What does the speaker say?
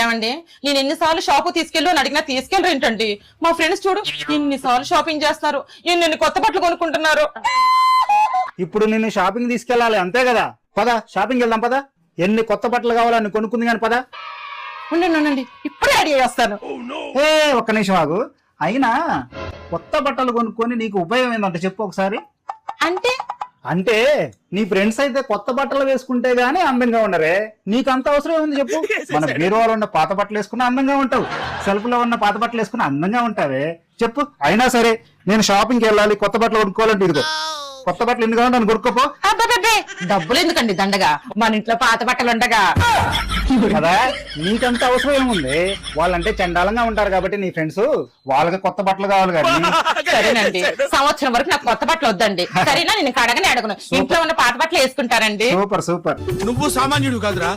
ఏమండి? నేను ఎన్నిసార్లు షాపు తీసుకెళ్ళు అని అడిగినా తీసుకెళ్ళరు ఏంటండి? మా ఫ్రెండ్స్ చూడు ఎన్నిసార్లు షాపింగ్ చేస్తున్నారు. ఎన్ని కొత్త బట్టలు కొనుక్కుంటున్నారు. ఇప్పుడు నిన్ను షాపింగ్ తీసుకెళ్ళాలి అంతే కదా? పద షాపింగ్ వెళ్దాం పద. ఎన్ని కొత్త బట్టలు కావాలని కొనుక్కుంది కానీ పద. ఉండండి ఉండండి. ఇప్పుడే రెడీ చేస్తాను. ఏ ఒక్క నిమిషం ఆగు. అయినా కొత్త బట్టలు కొనుక్కొని నీకు ఉపయోగం ఏందంటే చెప్పు ఒకసారి. అంటే అంటే నీ ఫ్రెండ్స్ అయితే కొత్త బట్టలు వేసుకుంటే గానీ అందంగా ఉండరే. నీకు అంత అవసరం ఏముంది చెప్పు? మన బీరువాలో ఉన్న పాత బట్టలు వేసుకుని అందంగా ఉంటావు. సెల్ఫ్లో ఉన్న పాత బట్టలు వేసుకుని అందంగా ఉంటావే. చెప్పు. అయినా సరే నేను షాపింగ్కి వెళ్ళాలి కొత్త బట్టలు కొనుక్కోవాలంటే ఇదిగో. కొత్త బట్టలు ఎన్ని కావాలి నన్ను కొనుక్కోపో. డబ్బులు ఎందుకండి దండగా? మన ఇంట్లో పాత బట్టలు ఉండగా. కదా? నీకంత అవసరం ఏముంది? వాళ్ళంటే చండాలంగా ఉంటారు కాబట్టి నీ ఫ్రెండ్స్ వాళ్ళకి కొత్త బట్టలు కావాలి కానీ. సరేనండి. సంవత్సరం వరకు నాకు కొత్త బట్టలు వద్దండి. సరేనా? నేను కడగని అడగను ఇంట్లో ఉన్న పాత బట్టలు వేసుకుంటారండి. Super super. నువ్వు సామాన్యుడు కాదురా.